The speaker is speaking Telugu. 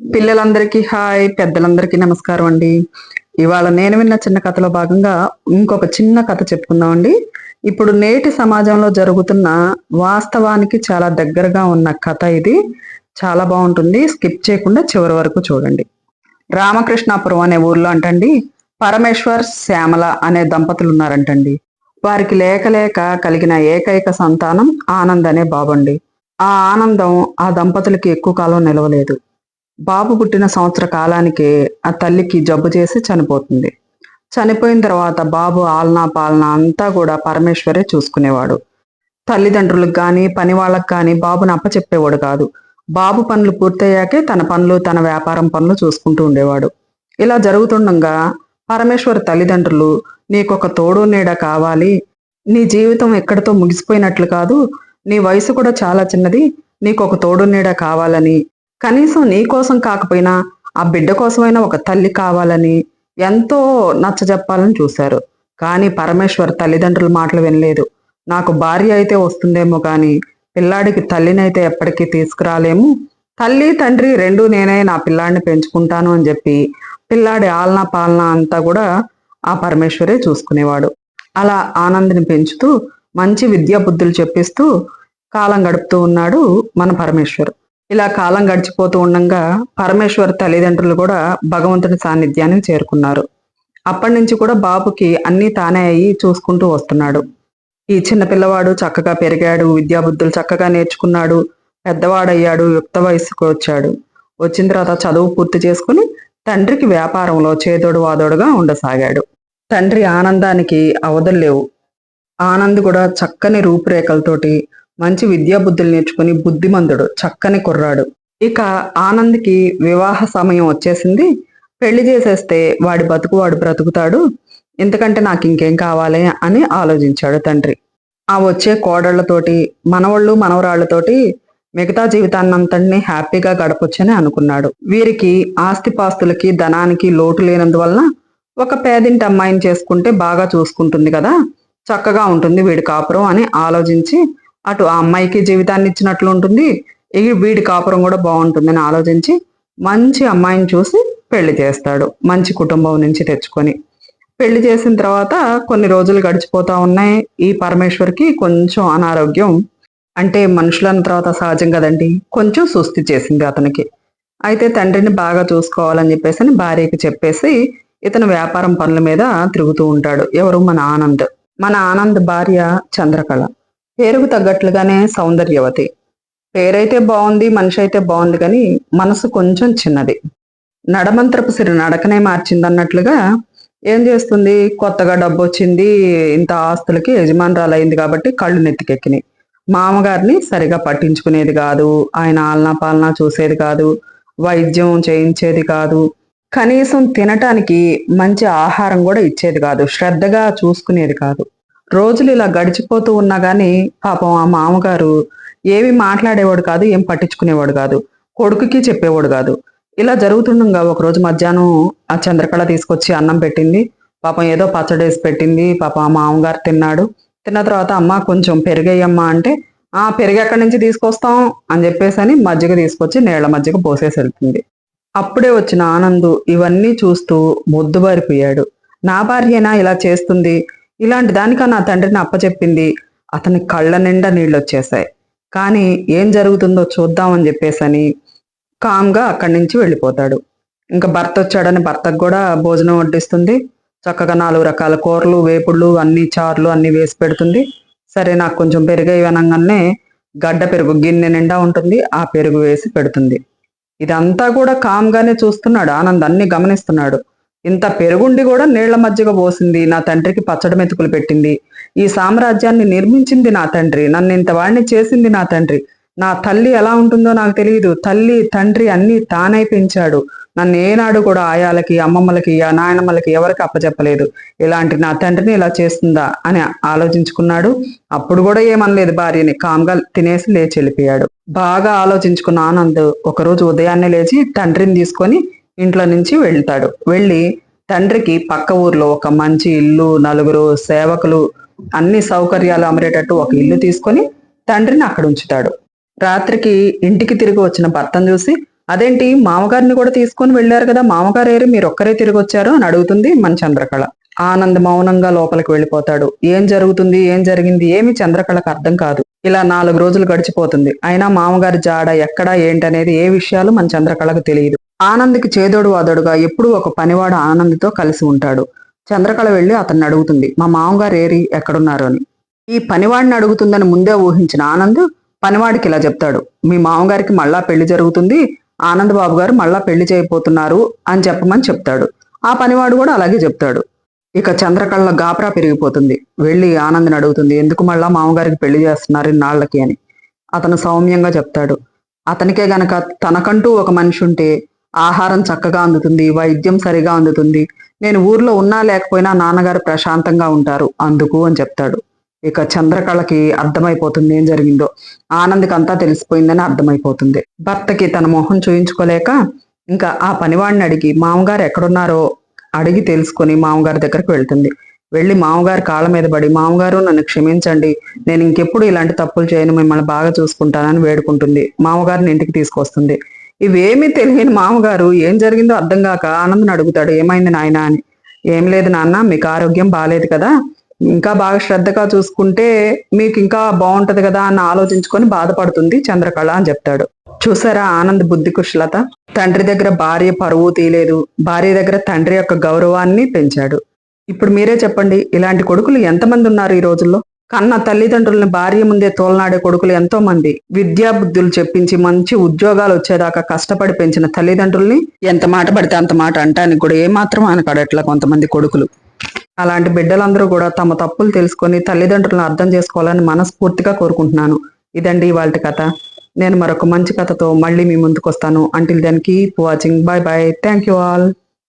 పిల్లలందరికీ హాయ్ పెద్దలందరికీ నమస్కారం అండి. ఇవాళ నేను విన్న చిన్న కథలో భాగంగా ఇంకొక చిన్న కథ చెప్పుకుందామండి. ఇప్పుడు నేటి సమాజంలో జరుగుతున్న వాస్తవానికి చాలా దగ్గరగా ఉన్న కథ ఇది. చాలా బాగుంటుంది. స్కిప్ చేయకుండా చివరి వరకు చూడండి. రామకృష్ణాపురం అనే ఊర్లో అంటండి పరమేశ్వర్ శ్యామల అనే దంపతులు ఉన్నారంటండి వారికి లేక లేక కలిగిన ఏకైక సంతానం ఆనంద్ అనే బాబండి ఆ ఆనందం ఆ దంపతులకి ఎక్కువ కాలం నిలవలేదు. బాబు పుట్టిన సంవత్సర కాలానికి ఆ తల్లికి జబ్బు చేసి చనిపోతుంది. చనిపోయిన తర్వాత బాబు ఆలనా పాలన అంతా కూడా పరమేశ్వరే చూసుకునేవాడు. తల్లిదండ్రులకు కానీ పని వాళ్ళకి కానీ బాబుని అప్పచెప్పేవాడు కాదు. బాబు పనులు పూర్తయ్యాకే తన పనులు తన వ్యాపారం పనులు చూసుకుంటూ ఉండేవాడు. ఇలా జరుగుతుండగా పరమేశ్వర తల్లిదండ్రులు నీకొక తోడు నీడ కావాలి. నీ జీవితం ఎక్కడితో ముగిసిపోయినట్లు కాదు. నీ వయసు కూడా చాలా చిన్నది. నీకు ఒక తోడు నీడ కావాలని కనీసం నీ కోసం కాకపోయినా ఆ బిడ్డ కోసమైనా ఒక తల్లి కావాలని ఎంతో నచ్చజెప్పాలని చూశారు. కానీ పరమేశ్వర్ తల్లిదండ్రుల మాటలు వినలేదు. నాకు భార్య అయితే వస్తుందేమో కానీ పిల్లాడికి తల్లినైతే ఎప్పటికీ తీసుకురాలేము. తల్లి తండ్రి రెండు నేనే నా పిల్లాడిని పెంచుకుంటాను అని చెప్పి పిల్లాడి ఆలనా పాలన అంతా కూడా ఆ పరమేశ్వరే చూసుకునేవాడు. అలా ఆనంద్ని పెంచుతూ మంచి విద్యా బుద్ధులు చెప్పిస్తూ కాలం గడుపుతూ ఉన్నాడు మన పరమేశ్వర్. ఇలా కాలం గడిచిపోతూ ఉండగా పరమేశ్వర్ తల్లిదండ్రులు కూడా భగవంతుని సాన్నిధ్యానికి చేరుకున్నారు. అప్పటి నుంచి కూడా బాబుకి అన్నీ తానే అయ్యి చూసుకుంటూ వస్తున్నాడు. ఈ చిన్న పిల్లవాడు చక్కగా పెరిగాడు విద్యాబుద్ధులు చక్కగా నేర్చుకున్నాడు పెద్దవాడయ్యాడు యుక్త వయసుకు వచ్చాడు. వచ్చిన తర్వాత చదువు పూర్తి చేసుకుని తండ్రికి వ్యాపారంలో చేదోడు వాదోడుగా ఉండసాగాడు. తండ్రి ఆనందానికి అవధులు లేవు. ఆనంద్ కూడా చక్కని రూపురేఖలతోటి మంచి విద్యాబుద్ధులు నేర్చుకుని బుద్ధిమంతుడు చక్కని కుర్రాడు. ఇక ఆనంద్కి వివాహ సమయం వచ్చేసింది. పెళ్ళి చేసేస్తే వాడి బతుకు వాడు బ్రతుకుతాడు. ఎందుకంటే నాకు ఇంకేం కావాలి అని ఆలోచించాడు తండ్రి. ఆ వచ్చే కోడళ్ళతోటి మనవళ్ళు మనవరాళ్ళతోటి మిగతా జీవితాన్నంతటినీ హ్యాపీగా గడపొచ్చని అనుకున్నాడు. వీరికి ఆస్తిపాస్తులకి ధనానికి లోటు లేనందువలన ఒక పేదింటి అమ్మాయిని చేసుకుంటే బాగా చూసుకుంటుంది కదా. చక్కగా ఉంటుంది వీడి కాపురం అని ఆలోచించి అటు ఆ అమ్మాయికి జీవితాన్ని ఇచ్చినట్లు ఉంటుంది. ఈ వీడి కాపురం కూడా బాగుంటుందని ఆలోచించి మంచి అమ్మాయిని చూసి పెళ్ళి చేస్తాడు. మంచి కుటుంబం నుంచి తెచ్చుకొని. పెళ్ళి చేసిన తర్వాత కొన్ని రోజులు గడిచిపోతా ఉన్నాయి. ఈ పరమేశ్వర్కి కొంచెం అనారోగ్యం. అంటే మనుషులన్న తర్వాత సహజం కదండి. కొంచెం సుస్థి చేసింది అతనికి. అయితే తండ్రిని బాగా చూసుకోవాలని చెప్పేసి అని భార్యకి చెప్పేసి ఇతను వ్యాపారం పనుల మీద తిరుగుతూ ఉంటాడు. ఎవరు? మన ఆనంద్. మన ఆనంద్ భార్య చంద్రకళ. పేరుకు తగ్గట్లుగానే సౌందర్యవతి. పేరైతే బాగుంది మనిషి అయితే బాగుంది కానీ మనసు కొంచెం చిన్నది. నడమంత్రపు సిరి నడకనే మార్చింది అన్నట్లుగా ఏం చేస్తుంది? కొత్తగా డబ్బు వచ్చింది ఇంత ఆస్తులకి యజమానురాలైంది కాబట్టి కళ్ళు నెత్తికెక్కినాయి. మామగారిని సరిగా పట్టించుకునేది కాదు ఆయన ఆలనా పాలనా చూసేది కాదు వైద్యం చేయించేది కాదు. కనీసం తినటానికి మంచి ఆహారం కూడా ఇచ్చేది కాదు శ్రద్ధగా చూసుకునేది కాదు. రోజులు ఇలా గడిచిపోతూ ఉన్నా కానీ పాపం ఆ మామగారు ఏవి మాట్లాడేవాడు కాదు ఏం పట్టించుకునేవాడు కాదు. కొడుకుకి చెప్పేవాడు కాదు. ఇలా జరుగుతుండగా ఒక రోజు మధ్యాహ్నం ఆ చంద్రకళ తీసుకొచ్చి అన్నం పెట్టింది. పాపం ఏదో పచ్చడేసి పెట్టింది. పాపం ఆ మామగారు తిన్నాడు. తిన్న తర్వాత అమ్మ కొంచెం పెరిగేయమ్మా అంటే ఆ పెరిగి ఎక్కడి నుంచి తీసుకొస్తాం అని చెప్పేసి అని మజ్జిగ తీసుకొచ్చి నీళ్ళ మజ్జిగ పోసేసి వెళ్తుంది. అప్పుడే వచ్చిన ఆనందు ఇవన్నీ చూస్తూ బొద్దుబారిపోయాడు. నా భార్యనా ఇలా చేస్తుంది? ఇలాంటి దానికా నా తండ్రిని అప్పచెప్పింది అతని కళ్ళ నిండా నీళ్ళు వచ్చేసాయి కానీ ఏం జరుగుతుందో చూద్దామని చెప్పేసని కామ్గా అక్కడి నుంచి వెళ్ళిపోతాడు. ఇంకా భర్త వచ్చాడని భర్తకు కూడా భోజనం వడ్డిస్తుంది. చక్కగా నాలుగు రకాల కూరలు వేపుళ్ళు అన్ని చారులు అన్ని వేసి పెడుతుంది. సరే నాకు కొంచెం పెరుగు అనగానే గడ్డ పెరుగు గిన్నె నిండా ఉంటుంది ఆ పెరుగు వేసి పెడుతుంది. ఇదంతా కూడా కామ్గానే చూస్తున్నాడు. ఆనంద్ అన్ని గమనిస్తున్నాడు. ఇంత పెరుగుండి కూడా నీళ్ళ మధ్యగా పోసింది నా తండ్రికి పచ్చడి మెతుకులు పెట్టింది. ఈ సామ్రాజ్యాన్ని నిర్మించింది నా తండ్రి నన్ను ఇంత వాడిని చేసింది నా తండ్రి. నా తల్లి ఎలా ఉంటుందో నాకు తెలియదు తల్లి తండ్రి అన్ని తానై పెంచాడు. నన్ను ఏనాడు కూడా ఆయాలకి అమ్మమ్మలకి ఆ నాయనమ్మలకి ఎవరికి అప్పచెప్పలేదు ఇలాంటి నా తండ్రిని ఇలా చేస్తుందా అని ఆలోచించుకున్నాడు. అప్పుడు కూడా ఏమనలేదు భార్యని. కామ్గా తినేసి లేచి వెళ్ళిపోయాడు. బాగా ఆలోచించుకున్న ఆనంద్ ఒకరోజు ఉదయాన్నే లేచి తండ్రిని తీసుకొని ఇంట్లో నుంచి వెళ్తాడు. వెళ్ళి తండ్రికి పక్క ఊర్లో ఒక మంచి ఇల్లు నలుగురు సేవకులు అన్ని సౌకర్యాలు అమరేటట్టు ఒక ఇల్లు తీసుకొని తండ్రిని అక్కడ ఉంచుతాడు. రాత్రికి ఇంటికి తిరిగి వచ్చిన భర్తను చూసి అదేంటి మామగారిని కూడా తీసుకొని వెళ్ళారు కదా మామగారు ఏరి మీరు ఒక్కరే తిరిగి వచ్చారు? అని అడుగుతుంది మన చంద్రకళ. ఆనంద్ మౌనంగా లోపలికి వెళ్ళిపోతాడు. ఏం జరుగుతుంది ఏం జరిగింది ఏమి చంద్రకళకు అర్థం కాదు. ఇలా నాలుగు రోజులు గడిచిపోతుంది. అయినా మామగారి జాడ ఎక్కడా ఏంటనేది ఏ విషయాలు మన చంద్రకళకు తెలియదు. ఆనంద్కి చేదోడు వాదోడుగా ఎప్పుడూ ఒక పనివాడు ఆనంద్తో కలిసి ఉంటాడు. చంద్రకళ వెళ్ళి అతన్ని అడుగుతుంది మా మామగారు ఏరి ఎక్కడున్నారు? అని. ఈ పనివాడిని అడుగుతుందని ముందే ఊహించిన ఆనంద్ పనివాడికి ఇలా చెప్తాడు మీ మామగారికి మళ్ళా పెళ్ళి జరుగుతుంది ఆనంద్ బాబు గారు మళ్ళా పెళ్ళి చేయబోతున్నారు అని చెప్పమని చెప్తాడు. ఆ పనివాడు కూడా అలాగే చెప్తాడు. ఇక చంద్రకళ గాపరా పెరిగిపోతుంది. వెళ్ళి ఆనంద్ని అడుగుతుంది ఎందుకు మళ్ళా మామగారికి పెళ్ళి చేస్తున్నారు ఇన్నాళ్ళకి? అని. అతను సౌమ్యంగా చెప్తాడు అతనికే గనక తనకంటూ ఒక మనిషి ఉంటే ఆహారం చక్కగా అందుతుంది వైద్యం సరిగా అందుతుంది. నేను ఊర్లో ఉన్నా లేకపోయినా నాన్నగారు ప్రశాంతంగా ఉంటారు. అందుకు అని చెప్తాడు. ఇక చంద్రకళకి అర్థమైపోతుంది ఏం జరిగిందో. ఆనంద్కి అంతా తెలిసిపోయిందని అర్థమైపోతుంది. భర్తకి తన మొహం చూయించుకోలేక ఇంకా ఆ పనివాడిని అడిగి మామగారు ఎక్కడున్నారో? అడిగి తెలుసుకొని మామగారి దగ్గరకు వెళ్తుంది. వెళ్ళి మామగారు కాళ్ళ మీద పడి మామగారు నన్ను క్షమించండి. నేను ఇంకెప్పుడు ఇలాంటి తప్పులు చేయను. మిమ్మల్ని బాగా చూసుకుంటానని వేడుకుంటుంది. మామగారిని ఇంటికి తీసుకొస్తుంది. ఇవేమీ తెలియని మామగారు ఏం జరిగిందో అర్థం కాక ఆనందను అడుగుతాడు ఏమైంది నాయనా అని? ఏం లేదు నాన్న మీకు ఆరోగ్యం బాగాలేదు కదా. ఇంకా బాగా శ్రద్ధగా చూసుకుంటే మీకు ఇంకా బాగుంటది కదా అని ఆలోచించుకొని బాధపడుతుంది చంద్రకళ అని చెప్తాడు. చూసారా ఆనంద్ బుద్ధి కుశలత? తండ్రి దగ్గర భార్య పరువు తీయలేదు. భార్య దగ్గర తండ్రి యొక్క గౌరవాన్ని పెంచాడు. ఇప్పుడు మీరే చెప్పండి ఇలాంటి కొడుకులు ఎంతమంది ఉన్నారు ఈ రోజుల్లో? కన్న తల్లిదండ్రులను భార్య ముందే తోలనాడే కొడుకులు ఎంతో మంది విద్యా బుద్ధులు చెప్పించి మంచి ఉద్యోగాలు వచ్చేదాకా కష్టపడి పెంచిన తల్లిదండ్రుల్ని ఎంత మాట పడితే అంత మాట అంటానికి కూడా ఏమాత్రం అనకడట్లా కొంతమంది కొడుకులు. అలాంటి బిడ్డలందరూ కూడా తమ తప్పులు తెలుసుకొని తల్లిదండ్రులను అర్థం చేసుకోవాలని మనస్ఫూర్తిగా కోరుకుంటున్నాను. ఇదండి వాళ్ళ కథ. నేను మరొక మంచి కథతో మళ్ళీ మీ ముందుకు వస్తాను until then keep watching bye bye thank you all